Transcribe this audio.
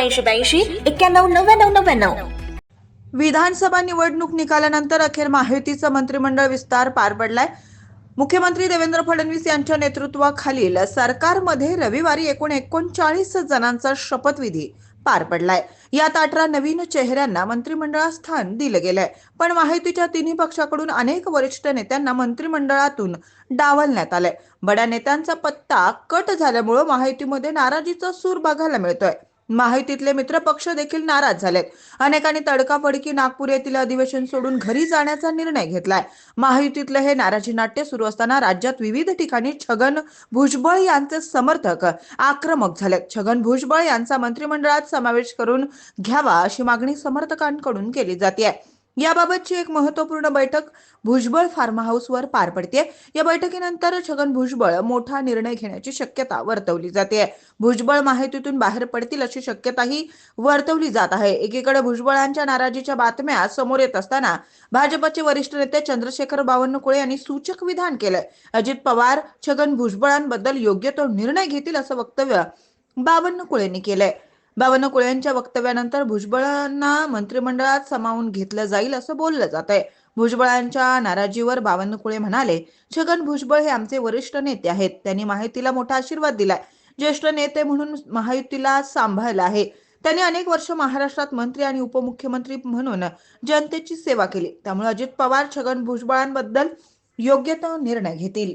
चौऱ्याऐंशी ब्याऐंशी एक्क्याण्णव नव्याण्णव नव्याण्णव. विधानसभा निवडणूक निकालानंतर अखेर महायुतीचा मंत्रिमंडळ विस्तार पार पडलाय. मुख्यमंत्री देवेंद्र फडणवीस यांच्या नेतृत्वाखालील सरकारमध्ये रविवारी एकूण एकोणचाळीस जणांचा शपथविधी पार पडलाय. यात अठरा नवीन चेहऱ्यांना मंत्रिमंडळात स्थान दिलं गेलंय. पण माहितीच्या तिन्ही पक्षाकडून अनेक वरिष्ठ नेत्यांना मंत्रिमंडळातून डावलण्यात आलंय. बड्या नेत्यांचा पत्ता कट झाल्यामुळं माहितीमध्ये नाराजीचा सूर बघायला मिळतोय. महायुतीतले मित्र पक्ष देखील नाराज झालेत. अनेकांनी तडकाफडकी नागपूर येथील अधिवेशन सोडून घरी जाण्याचा निर्णय घेतलाय. महायुतीतलं हे नाराजी नाट्य सुरू असताना राज्यात विविध ठिकाणी छगन भुजबळ यांचे समर्थक आक्रमक झालेत. छगन भुजबळ यांचा मंत्रिमंडळात समावेश करून घ्यावा अशी मागणी समर्थकांकडून केली जाते याबाबतची एक महत्त्वपूर्ण बैठक भुजबळ फार्म हाऊसवर पार पडते या बैठकीनंतर छगन भुजबळ मोठा निर्णय घेण्याची शक्यता वर्तवली जाते भुजबळ माहितीतून बाहेर पडतील अशी शक्यताही वर्तवली जात आहे. एकीकडे भुजबळांच्या नाराजीच्या बातम्या समोर येत असताना भाजपचे वरिष्ठ नेते चंद्रशेखर बावनकुळे यांनी सूचक विधान केलंय. अजित पवार छगन भुजबळांबद्दल योग्य तो निर्णय घेतील असं वक्तव्य बावनकुळेंनी केलंय. बावनकुळे यांच्या वक्तव्यानंतर भुजबळांना मंत्रिमंडळात सामावून घेतलं जाईल असं बोललं जात आहे भुजबळांच्या नाराजीवर बावनकुळे म्हणाले छगन भुजबळ हे आमचे वरिष्ठ नेते आहेत. त्यांनी माहितीला मोठा आशीर्वाद दिलाय. ज्येष्ठ नेते म्हणून महायुतीला सांभाळलं आहे. त्यांनी अनेक वर्ष महाराष्ट्रात मंत्री आणि उपमुख्यमंत्री म्हणून जनतेची सेवा केली. त्यामुळे अजित पवार छगन भुजबळांबद्दल योग्य तो निर्णय घेतील.